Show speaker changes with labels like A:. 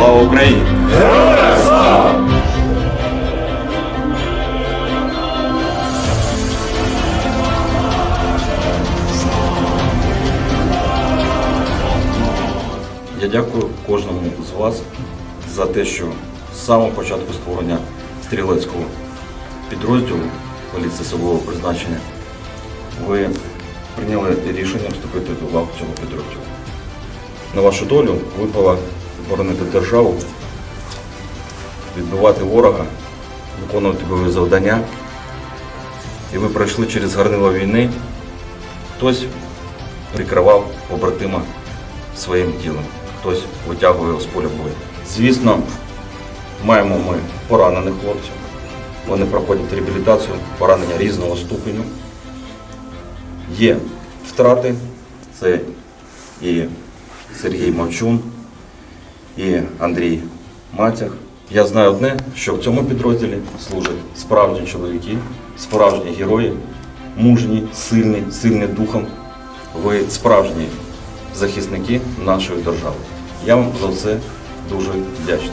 A: Слава Україні! Я дякую кожному з вас за те, що з самого початку створення стрілецького підрозділу поліції особливого призначення ви прийняли рішення вступити до лав цього підрозділу. На вашу долю випало боронити державу, відбивати ворога, виконувати бойові завдання. І ви пройшли через гарнило війни. Хтось прикривав побратима своїм тілом, хтось витягує його з поля бою. Звісно, маємо ми поранених хлопців. Вони проходять реабілітацію, поранення різного ступеню. Є втрати, це і Сергій Мовчун, і Андрій Матяг. Я знаю одне, що в цьому підрозділі служать справжні чоловіки, справжні герої, мужні, сильні, сильні духом. Ви справжні захисники нашої держави. Я вам за це дуже вдячний.